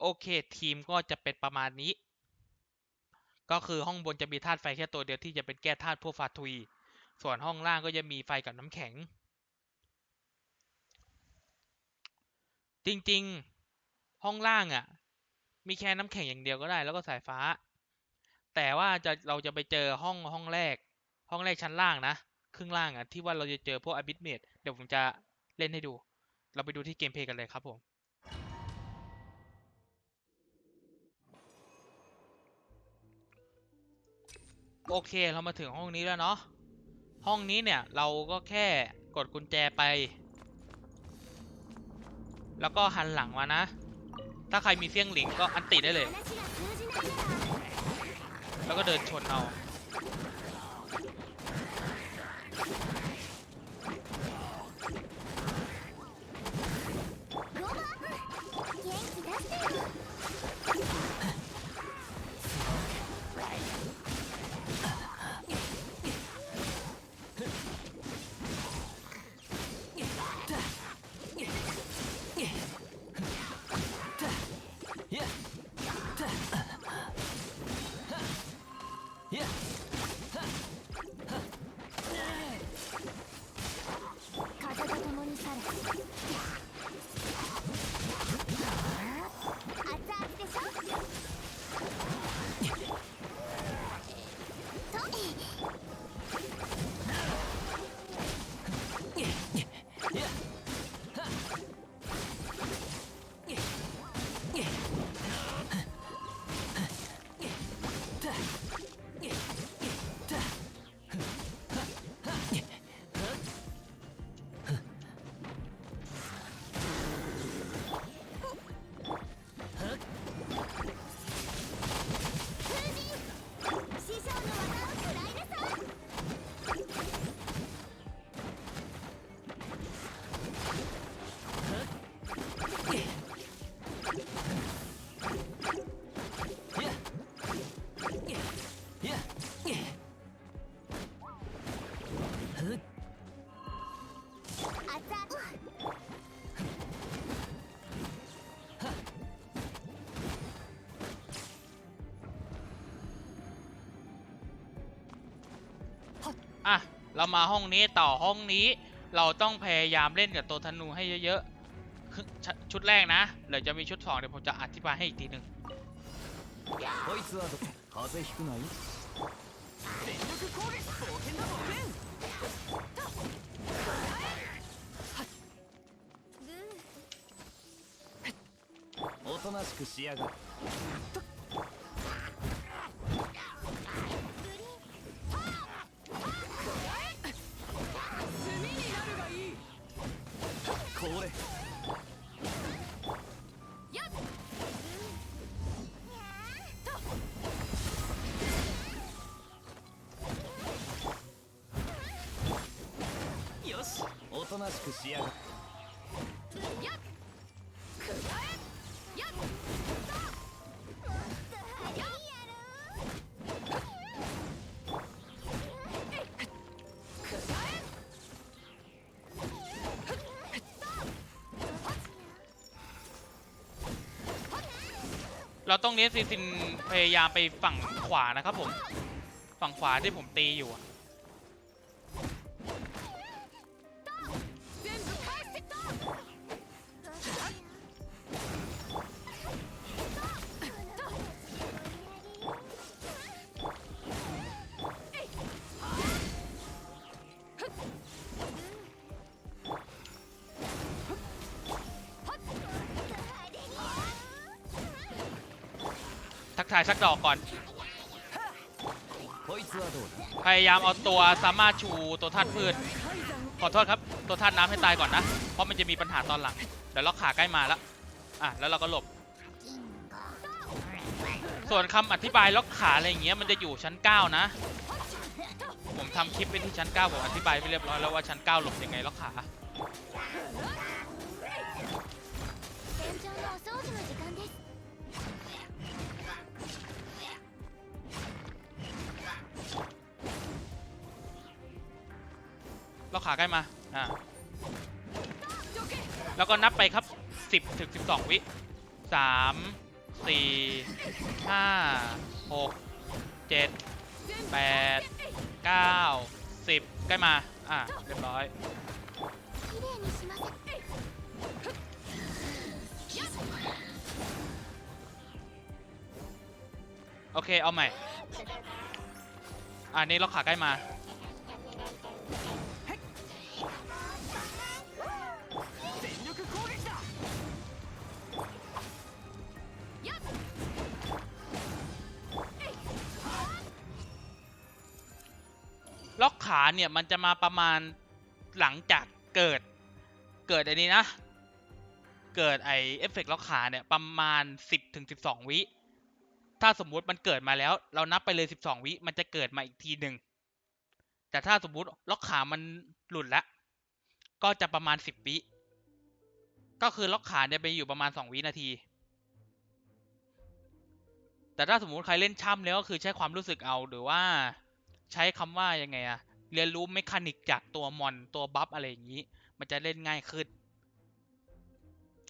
โอเค ทีมก็จะเป็นประมาณนี้ ก็คือห้องบนจะมีธาตุไฟแค่ตัวเดียวที่จะเป็นแก้ธาตุพวกฟาทุย ส่วนห้องล่างก็จะมีไฟกับน้ำแข็ง จริงๆห้องล่างอะ่ะ มีแค่น้ำแข็งอย่างเดียวก็ได้ แล้วก็สายฟ้า แต่ว่าจะเราจะไปเจอห้องห้องแรก ห้องแรกชั้นล่างนะครึ่งล่างอะ่ะที่ว่าเราจะเจอพวกอบิสเมดเดี๋ยวผมจะเล่นให้ดู เราไปดูที่เกมเพลย์กันเลยครับผม โอเคเรามาถึงห้องนี้แล้วเนาะห้องนี้เนี่ยเราก็แค่กดกุญแจไป แล้วก็หันหลังมานะ ถ้าใครมีเสี้ยงหลิงก็อันติได้เลย แล้วก็เดินชนเอา เรามาห้องนี้ต่อห้องนี้ เราต้องพยายามเล่นกับตัวธนูให้เยอะๆคือชชุดแรกนะเดี๋ยวจะมีชุดสองเดี๋ยวผมจะอธิบายให้อีกทีหนึ่ง こいつはど風邪ひくなよおとなしくしやがる おとなしくしやがるเราต้องเน้นซีซินพยายามไปฝั่งขวานะครับผม ฝั่งขวาที่ผมตีอยู่อะ ทักทายสักดอกก่อน พยายามเอาตัวสามารถชูตัวท่านพืช ขอโทษครับ ตัวท่านน้ำให้ตายก่อนนะ เพราะมันจะมีปัญหาตอนหลัง เดี๋ยวล็อกขาใกล้มาแล้วอะแล้วเราก็หลบ ส่วนคำอธิบายล็อกขาอะไรอย่างเงี้ยมันจะอยู่ชั้น 9 นะ ผมทำคลิปไปที่ชั้น 9 ผมอธิบายไปเรียบร้อยแล้วว่าชั้น 9 หลบยังไงล็อกขา เราขาใกล้มา อ่า แล้วก็นับไปครับ 10ถึง12 วิ 3 4 5 6 7 8 9 10 ใกล้มา อ่า เรียบร้อย โอเค เอาใหม่ อันนี้เราขาใกล้มา ขาเนี่ยมันจะมาประมาณหลังจากเกิดเกิดไอ้นี้นะ เกิดไอเอฟเฟกต์ล็อกขาเนี่ยประมาณ 10ถึง12 วิ ถ้าสมมุติมันเกิดมาแล้ว เรานับไปเลย 12 วิ มันจะเกิดมาอีกทีหนึ่ง แต่ถ้าสมมุติล็อกขามันหลุดแล้วก็จะประมาณ 10 วิ ก็คือล็อกขาเนี่ยไปอยู่ประมาณ 2 วินาที แต่ถ้าสมมุติใครเล่นช่ำแล้วก็คือใช้ความรู้สึกเอาหรือว่าใช้คำว่ายังไงอะ เรียนรู้เมคานิกจากตัวมอนตัวบัฟอะไรอย่างนี้ มันจะเล่นง่ายขึ้น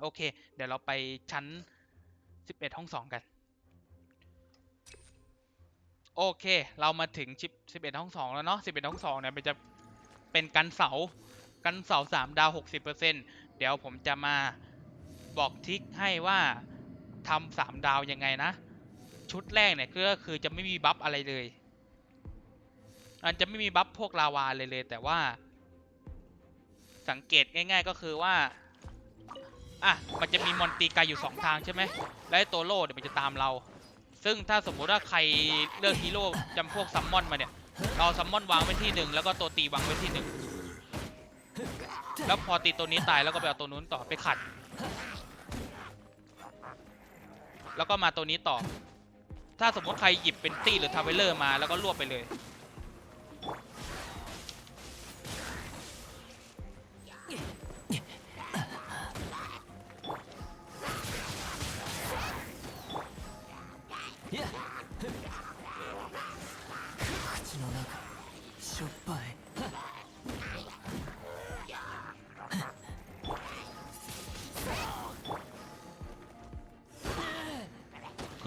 โอเค เดี๋ยวเราไปชั้น 11 ห้อง 2 กัน โอเค เรามาถึงชิป11 ห้อง 2 แล้วเนาะ11 ห้อง 2 เนี่ยมันจะเป็นกันเสา กันเสา 3 ดาว 60%เดี๋ยวผมจะมาบอกทริคให้ว่าทำสามดาวยังไงนะ ชุดแรกเนี่ยก็คือจะไม่มีบัฟอะไรเลย มันจะไม่มีบัฟพวกลาวาเลยเลย แต่ว่า สังเกตง่าย ๆ ก็คือว่าอะมันจะมีมอนตีไกายอยู่ 2 ทางใช่ไหมและไอ้ตัวโล่เดี๋ยวมันจะตามเรา ซึ่งถ้าสมมุติว่าใครเลือกฮีโร่จำพวกซัมมอนมาเนี่ย เราซัมมอนวางไว้ที่หนึ่งแล้วก็ตัวตีวางไว้ที่หนึ่งแล้วพอตีตัวนี้ตายแล้วก็ไปเอาตัวนู้นต่อไปขัด แล้วก็มาตัวนี้ต่อ ถ้าสมมติใครหยิบเป็นตี้หรือทาวเวลเลอร์มาแล้วก็รวบไปเลย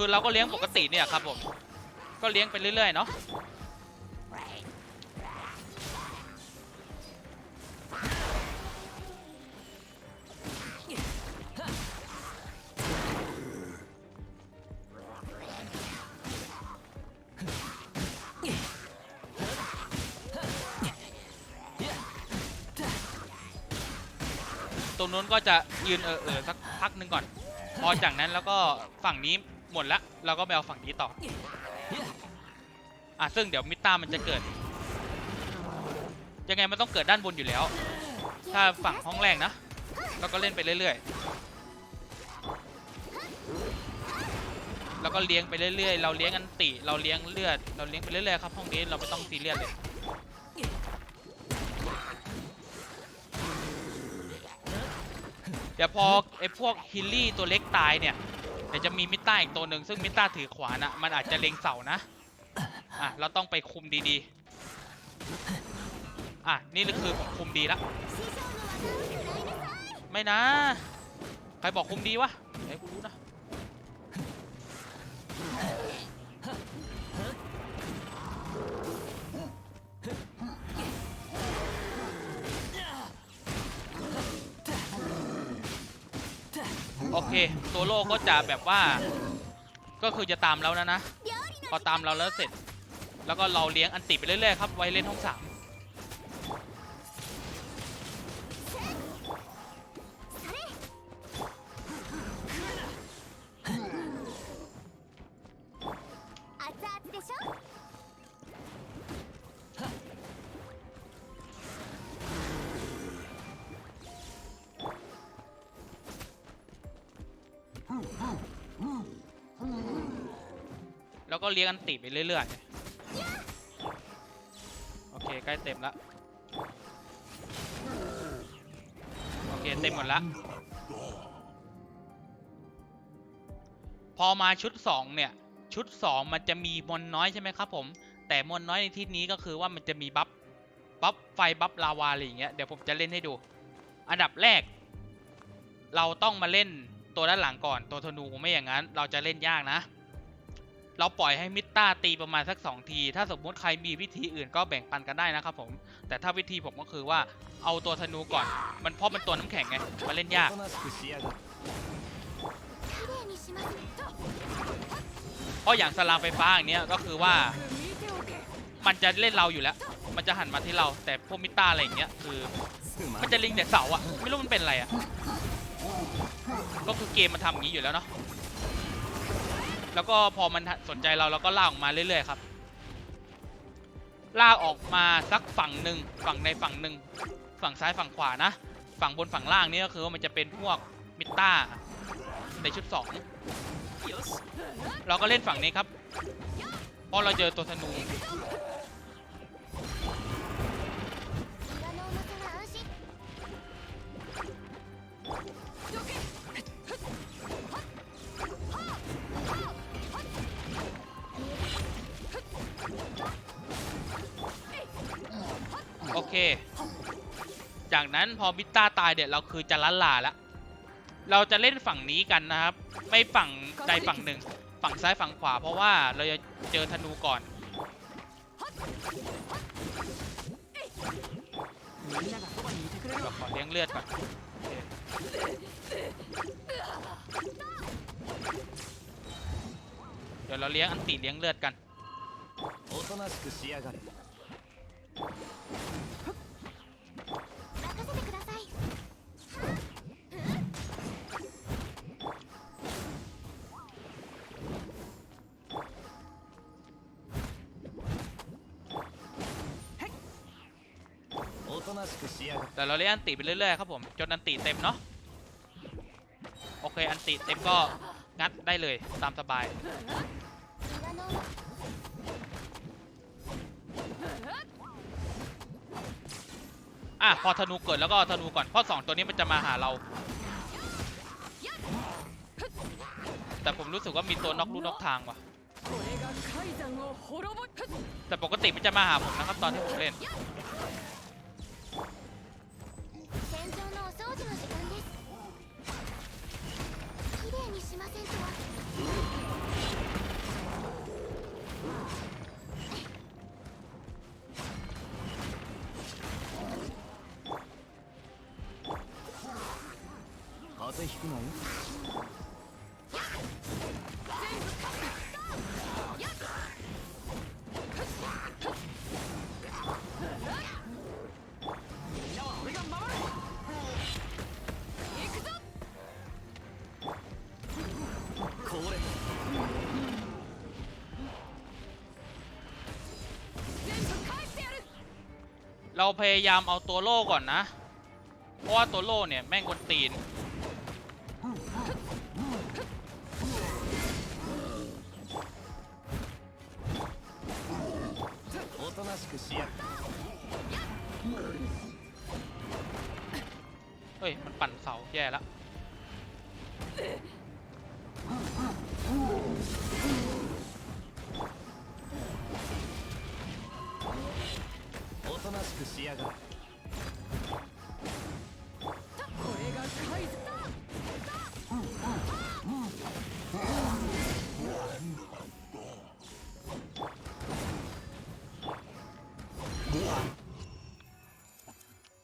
คือเราก็เลี้ยงปกติเนี่ยครับผมก็เลี้ยงไปเรื่อยๆเนาะตรงนู้นก็จะยืนเออเออสักพักหนึ่งก่อน พอจากนั้นแล้วก็ฝั่งนี้ หมดละเราก็ไปเอาฝั่งนี้ต่อ อะซึ่งเดี๋ยวมิต้ามันจะเกิด ยังไงมันต้องเกิดด้านบนอยู่แล้ว ถ้าฝั่งห้องแรกนะเราก็เล่นไปเรื่อยๆแล้วก็เลี้ยงไปเรื่อยๆ เราเลี้ยงอันติ เราเลี้ยงเลือด เราเลี้ยงไปเรื่อยๆครับห้องนี้เราไม่ต้องซีเรียสเลยเดี๋ยวพอไอ้พวกฮิลลี่ตัวเล็กตายเนี่ย แต่จะมีมิต้าอีกตัวหนึ่งซึ่งมิต้าถือขวานะมันอาจจะเล็งเสานะอะเราต้องไปคุมดีๆอะนี่คือผมคุมดีละไม่นะ ใครบอกคุมดีวะไหนกูรู้นะ โอเคโซโล่ก็จะแบบว่า ก็คือจะตามเราแล้วนะ พอตามเราแล้วเสร็จ แล้วก็เราเลี้ยงอันติไปเรื่อยๆครับไว้เล่นห้องสาม ก็เลี้ยงอันติไปเรื่อยๆ โอเค ใกล้เต็มแล้วโอเค เต็มหมดแล้ว พอมาชุด 2 เนี่ย ชุด 2 มันจะมีมอนน้อยใช่ไหมครับผม แต่มอนน้อยในที่นี้ก็คือว่ามันจะมีบัฟ บัฟไฟ บัฟลาวาอะไรอย่างเงี้ย เดี๋ยวผมจะเล่นให้ดู อันดับแรก เราต้องมาเล่นตัวด้านหลังก่อน ตัวธนูไม่อย่างนั้น เราจะเล่นยากนะ เราปล่อยให้มิต้าตีประมาณสัก 2 ที ถ้าสมมุติใครมีวิธีอื่นก็แบ่งปันกันได้นะครับผม แต่ถ้าวิธีผมก็คือว่าเอาตัวธนูก่อน มันเพราะมันตัวน้ํแข็งไง มันเล่นยาก เพราะอย่างสลามไฟฟ้าอย่างเนี้ยก็คือว่า มันจะเล่นเราอยู่แล้ว มันจะหันมาที่เรา แต่พวกมิต้าอะไรอย่างเงี้ยคือ มันจะลิงแต่เสาอะไม่รู้มันเป็นอะไรอะก็คือเกมมันทำอย่างนี้อยู่แล้วเนาะ แล้วก็พอมันสนใจเราเราก็ลากออกมาเรื่อยๆครับ ลากออกมาสักฝั่งหนึ่งฝั่งในฝั่งหนึ่งฝั่งซ้ายฝั่งขวานะ ฝั่งบนฝั่งล่างนี่ก็คือว่ามันจะเป็นพวกมิตต้าในชุดสองเราก็เล่นฝั่งนี้ครับ เพราะเราเจอตัวธนู เค จากนั้นพอมิตต้าตายเดี๋ยวเราคือจะล้านลาล้วเราจะเล่นฝั่งนี้กันนะครับ ไม่ฝั่งใดฝั่งหนึ่ง ฝั่งซ้ายฝั่งขวาเพราะว่าเราจะเจอธนูก่อน เราขอเลี้ยงเลือดก่อนเดี๋ยวเราเลี้ยงอันติเลี้ยงเลือดกัน แต่เราเล่นอันติไปเรื่อยๆครับผมจนอันติเต็มเนาะโอเคอันติเต็มก็งัดได้เลยตามสบายอะพอธนูเกิดแล้วก็ธนูก่อนเพราะสองตัวนี้มันจะมาหาเรา แต่ผมรู้สึกว่ามีตัวนอกลูกนอกทางว่ะแต่ปกติมันจะมาหาผมนะครับตอนที่ผมเล่น 風邪ひくなよこれ返してやる เราพยายามเอาตัวโล่ก่อนนะ เพราะว่าตัวโล่เนี่ยแม่งกวนตีน เฮ้ย มันปั่นเสาแย่แล้ว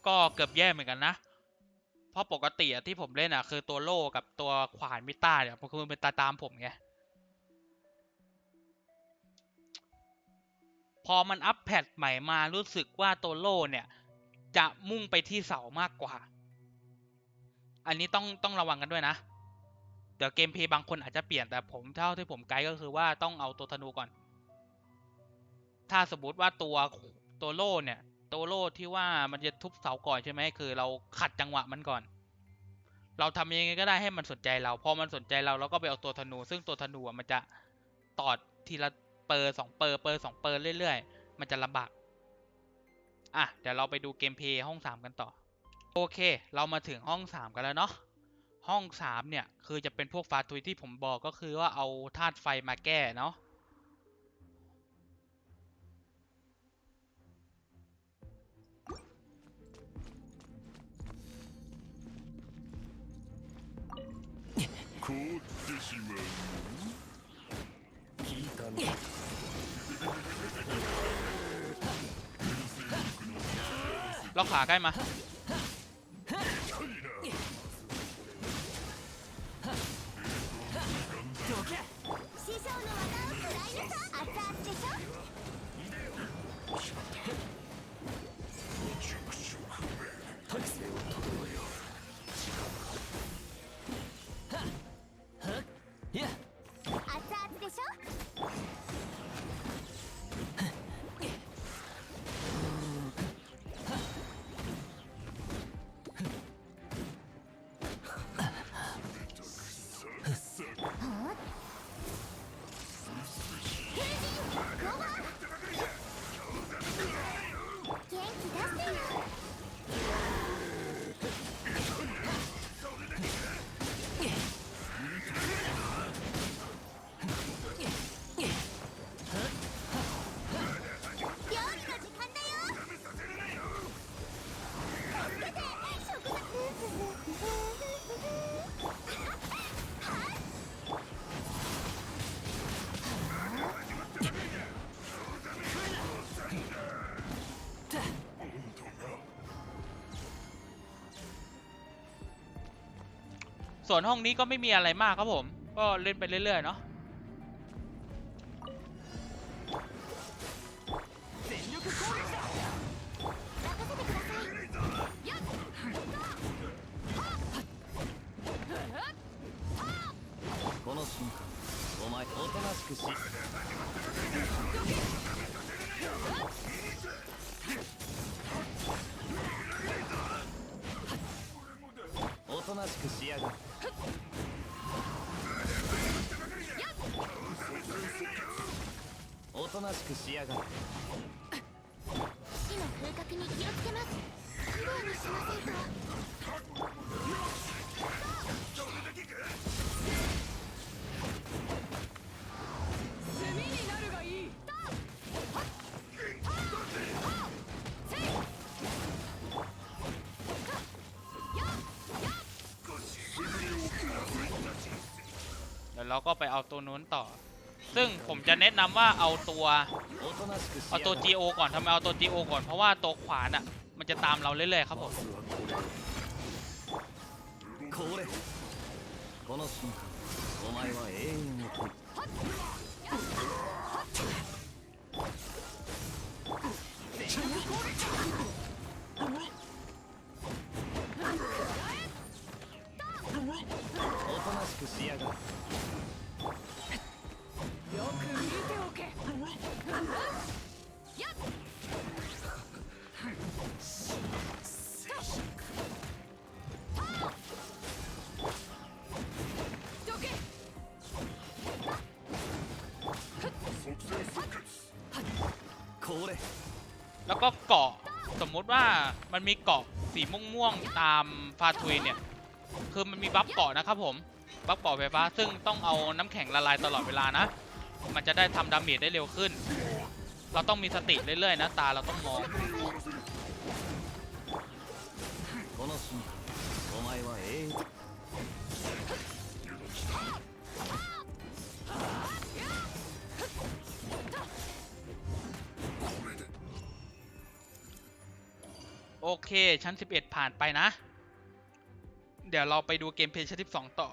ก็เกือบแย่เหมือนกันนะ เพราะปกติอะที่ผมเล่นอะคือตัวโล่กับตัวขวานมิต้าเนี่ยมันคือมันเป็นตาตามผมไง พอมันอัปแพดใหม่มารู้สึกว่าตัวโล่เนี่ย จะมุ่งไปที่เสามากกว่า อันนี้ต้องต้องระวังกันด้วยนะ เดี๋ยวเกมเพลย์บางคนอาจจะเปลี่ยนแต่ผมเท่าที่ผมไกด์ก็คือว่าต้องเอาตัวธนูก่อน ถ้าสมมติว่าตัวตัวโล่เนี่ย ตโล่ที่ว่ามันจะทุบเสาก่อนใช่ไหมคือเราขัดจังหวะมันก่อน เราทำยังไงก็ได้ให้มันสนใจเราพอมันสนใจเราเราก็ไปเอาตัวธนู ซึ่งตัวธนูมันจะตอดทีละเปอร์สองเปอร์เปอร์สองเปอร์เรื่อยๆ มันจะลำบากอะเดี๋ยวเราไปดูเกมเพย์ห้องสามกันต่อ โอเค เรามาถึงห้องสามกันแล้วเนาะห้องสามเนี่ยคือจะเป็นพวกฟาทุยที่ผมบอกก็คือว่าเอาธาตุไฟมาแก้เนาะ 凍ってしまう聞いたな ล็อกขาใกล้มา ส่วนห้องนี้ก็ไม่มีอะไรมากครับผม ก็เล่นไปเรื่อยๆเนาะ しくしやがれ火の風格に気をつけますきれいにしませんと炭になるがいいเดี๋ยวเราก็ไปเอาตัวนู้นต่อ ซึ่งผมจะแนะนำว่าเอาตัว おとなしくし เอา や ตัว がれ GO ก่อนทำไมเอาตัว GO ก่อน เพราะว่าตัวขวานอ่ะ มันจะตามเราเรื่อยๆครับผม これこの瞬間お前は永遠を取る ก็เกาะสมมุติว่ามันมีเกาะสีม่วงๆตามฟาทุยเนี่ย คือมันมีบัฟเกาะนะครับผม บัฟเกาะไฟฟ้า ซึ่งต้องเอาน้ำแข็งละลายตลอดเวลานะ มันจะได้ทำดาเมจได้เร็วขึ้น เราต้องมีสติเรื่อยๆนะ ตาเราต้องมอง この瞬間お前は永遠 โอเค ชั้น 11 ผ่านไปนะ เดี๋ยวเราไปดูเกมเพลย์ชั้น 12 ต่อ